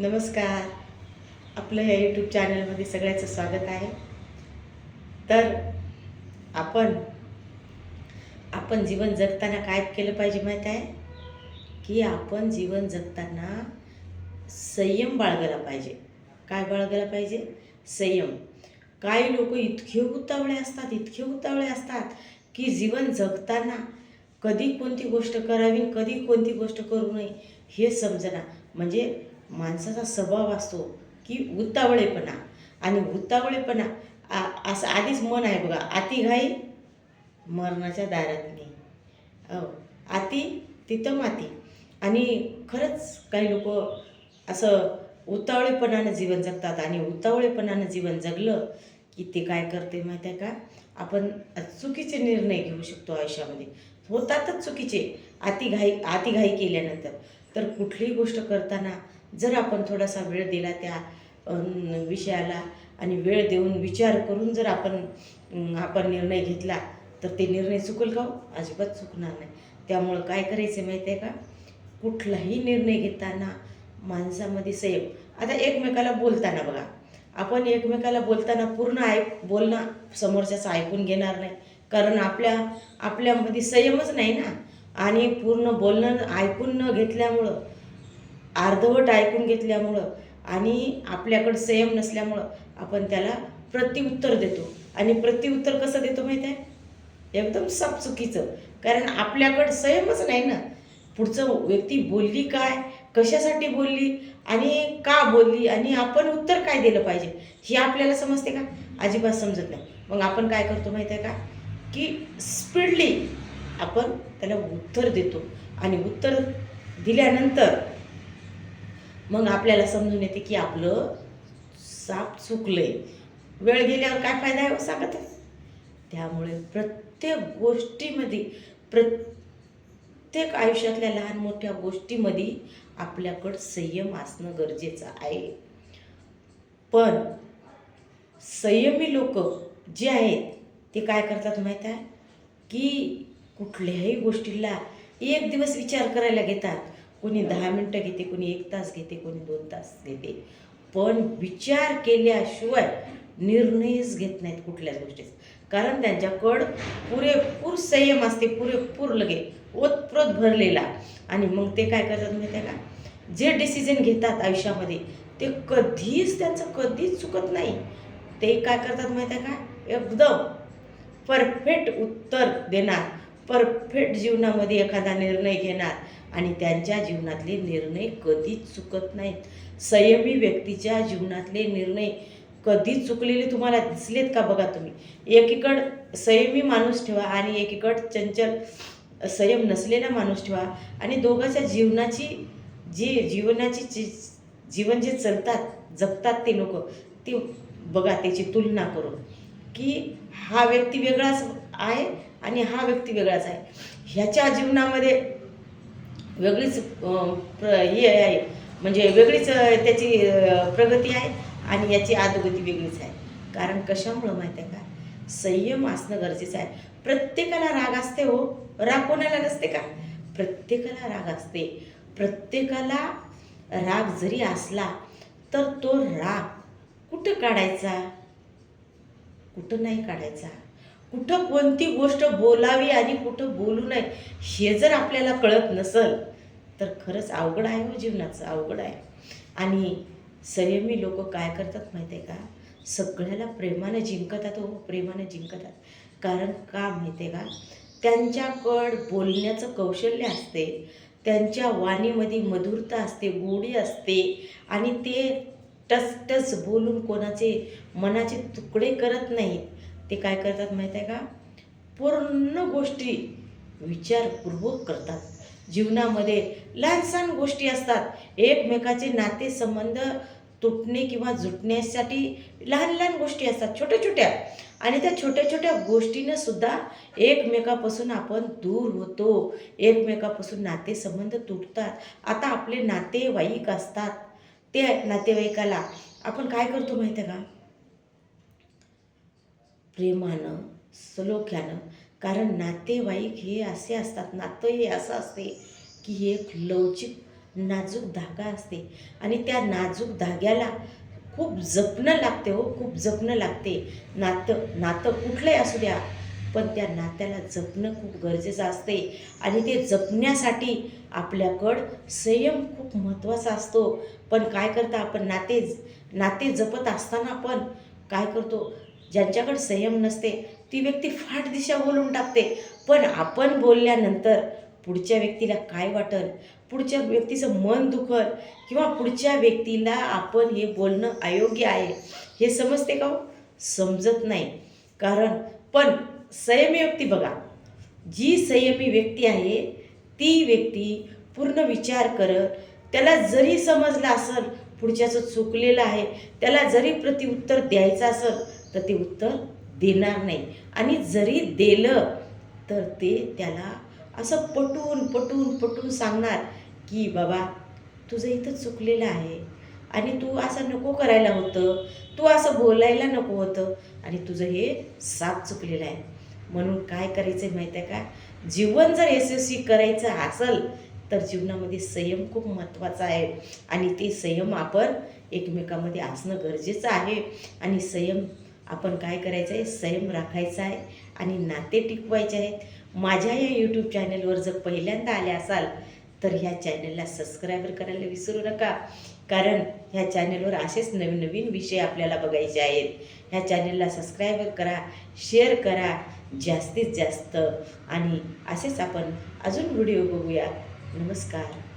नमस्कार. आपलं या यूट्यूब चॅनलमध्ये सगळ्याचं स्वागत आहे. तर आपण आपण जीवन जगताना काय केलं पाहिजे माहीत आहे? की आपण जीवन जगताना संयम बाळगायला पाहिजे. काय बाळगायला पाहिजे? संयम. काही लोक इतके उतावळे असतात इतके उतावळे असतात की जीवन जगताना कधी कोणती गोष्ट करावी कधी कोणती गोष्ट करू नये हे समजना. म्हणजे माणसाचा स्वभाव असतो की उतावळेपणा. आणि उतावळेपणा आ- असं आधीच मन आहे बघा अति घाई मरणाच्या दारात नाही आती तिथं माती. आणि खरंच काही लोक असं उतावळेपणानं जीवन जगतात आणि उतावळेपणानं जीवन जगलं की ते काय करते माहिती आहे का? आपण चुकीचे निर्णय घेऊ शकतो आयुष्यामध्ये. होतातच चुकीचे. अतिघाई अतिघाई केल्यानंतर. तर कुठलीही गोष्ट करताना जर आपण थोडासा वेळ दिला त्या विषयाला आणि वेळ देऊन विचार करून जर आपण आपण निर्णय घेतला तर ते निर्णय चुकल का हो? अजिबात चुकणार नाही. त्यामुळं काय करायचं माहिती आहे का? कुठलाही निर्णय घेताना माणसामध्ये संयम. आता एकमेकाला बोलताना बघा. आपण एकमेकाला बोलताना पूर्ण ऐक बोलणं समोरच्याचं ऐकून घेणार नाही. कारण आपल्या आपल्यामध्ये संयमच नाही ना. आणि पूर्ण बोलणं ऐकून न घेतल्यामुळं अर्धवट ऐकून घेतल्यामुळं आणि आपल्याकडं संयम नसल्यामुळं आपण त्याला प्रत्युत्तर देतो. आणि प्रत्युत्तर कसं देतो माहीत आहे एकदम साप चुकीचं कारण आपल्याकडं संयमच नाही ना. पुढचं व्यक्ती बोलली काय? कशासाठी बोलली? आणि का बोलली? आणि आपण उत्तर काय दिलं पाहिजे? हे आपल्याला समजते का? अजिबात समजत नाही. मग आपण काय करतो माहीत आहे का? की स्पीडली आपण त्याला उत्तर देतो. आणि उत्तर दिल्यानंतर मग आपल्याला समजून येते की आपलं साप चुकलंय. वेळ गेल्यावर काय फायदा आहे हो सांगत त्यामुळे प्रत्येक गोष्टीमध्ये प्रत्येक आयुष्यातल्या लहान मोठ्या गोष्टीमध्ये आपल्याकडं संयम असणं गरजेचं आहे. पण संयमी लोक जे आहेत ते काय करतात माहीत आहे? की कुठल्याही गोष्टीला एक दिवस विचार करायला घेतात. कोणी दहा मिनटं घेते कोणी एक तास घेते कोणी दोन तास घेते. पण विचार केल्याशिवाय निर्णयच घेत नाहीत कुठल्याच गोष्टीचा. कारण त्यांच्याकडं पुरेपूर संयम असते पुरेपूर लगे ओतप्रोत भरलेला. आणि मग ते काय करतात माहिती आहे का? जे डिसिजन घेतात आयुष्यामध्ये ते कधीच त्यांचं कधीच चुकत नाही. ते काय करतात माहिती आहे का? एकदम परफेक्ट उत्तर देणार. परफेक्ट जीवनामध्ये एखादा निर्णय घेणार आणि त्यांच्या जीवनातले निर्णय कधीच चुकत नाहीत. संयमी व्यक्तीच्या जीवनातले निर्णय कधीच चुकलेले तुम्हाला दिसलेत का बघा तुम्ही? एकीकड संयमी माणूस ठेवा आणि एकीकड चंचल संयम नसलेला माणूस ठेवा आणि दोघांच्या जीवनाची जी जीवनाची जी जीवन जे चलतात जगतात ते लोक ते बघा त्याची तुलना करून की हा व्यक्ती वेगळाच आहे आणि हा व्यक्ती वेगळाच आहे. ह्याच्या जीवनामध्ये वेगळीच प्र हे आहे. म्हणजे वेगळीच त्याची प्रगती आहे आणि याची आदगती वेगळीच आहे. कारण कशामुळं माहिती आहे का? संयम असणं गरजेचं आहे. प्रत्येकाला राग असते हो. राग कोणाला नसते का? प्रत्येकाला राग असते. प्रत्येकाला राग जरी असला तर तो राग कुठं काढायचा? कुठं नाही काढायचा? कुठं कोणती गोष्ट बोलावी आणि कुठं बोलू नये हे जर आपल्याला कळत नसल तर खरंच अवघड आहे हो जीवनाचं अवघड आहे. आणि संयमी लोक काय करतात माहिती आहे का? सगळ्याला प्रेमानं जिंकतात हो प्रेमानं जिंकतात. कारण का माहिती आहे का? त्यांच्याकड बोलण्याचं कौशल्य असते त्यांच्या वाणीमध्ये मधुरता असते गोडी असते आणि ते टच टच बोलून कोणाचे मनाचे तुकडे करत नाहीत. ते काय करतात माहीत आहे का? पूर्ण गोष्टी विचारपूर्वक करतात. जीवनामध्ये लहान सहान गोष्टी असतात. एकमेकाचे नातेसंबंध तुटणे किंवा जुटण्यासाठी लहान लहान गोष्टी असतात छोट्या छोट्या. आणि त्या छोट्या छोट्या गोष्टीनं सुद्धा एकमेकापासून आपण दूर होतो. एकमेकापासून नातेसंबंध तुटतात. आता आपले नातेवाईक असतात. ते नातेवाईकाला आपण काय करतो माहिती आहे का? प्रेमानं सलोख्यानं. कारण नातेवाईक हे असे असतात नातं हे असं असते की हे एक लवचिक नाजूक धागा असते. आणि त्या नाजूक धाग्याला खूप जपणं लागते हो खूप जपणं लागते. नातं नातं कुठलंही असू द्या पण त्या नात्याला जपणं खूप गरजेचं असते. आणि ते जपण्यासाठी आपल्याकडं संयम खूप महत्त्वाचा असतो. पण काय करता आपण नाते नाते जपत असताना पण काय करतो ज्यांच्याकडे संयम नसते ती व्यक्ती फाट दिशा बोलून टाकते. पण आपण बोलल्यानंतर पुढच्या व्यक्तीला काय वाटेल? पुढच्या व्यक्तीचं मन दुखल? किंवा पुढच्या व्यक्तीला आपण हे बोलणं अयोग्य आहे? हे समजते का हो? समजत नाही. कारण पण संयमी व्यक्ती बघा. जी संयमी व्यक्ती आहे ती व्यक्ती पूर्ण विचार करत त्याला जरी समजलं असेल पुढच्याचं चुकलेलं आहे त्याला जरी प्रतिउत्तर द्यायचं असेल तर ते उत्तर देणार नाही. आणि जरी दिलं तर ते त्याला असं पटून पटून पटून सांगणार की बाबा तुझं इथं चुकलेलं आहे. आणि तू असं नको करायला होतं. तू असं बोलायला नको होतं. आणि तुझं हे साप चुकलेलं आहे. म्हणून काय करायचं आहे माहीत आहे का? जीवन जर यशस्वी करायचं असेल तर जीवनामध्ये संयम खूप महत्त्वाचा आहे. आणि ते संयम आपण एकमेकामध्ये असणं गरजेचं आहे. आणि संयम आपण काय करायचं आहे? संयम राखायचा आहे आणि नाते टिकवायचे आहेत. माझ्या या यूट्यूब चॅनलवर जर पहिल्यांदा आले असाल तर ह्या चॅनलला सबस्क्राईबर करायला विसरू नका. कारण ह्या चॅनलवर असेच नवीन नवीन विषय आपल्याला बघायचे आहेत. ह्या चॅनलला सबस्क्राईबर करा शेअर करा जास्तीत जास्त. आणि असेच आपण अजून व्हिडिओ बघूया. नमस्कार.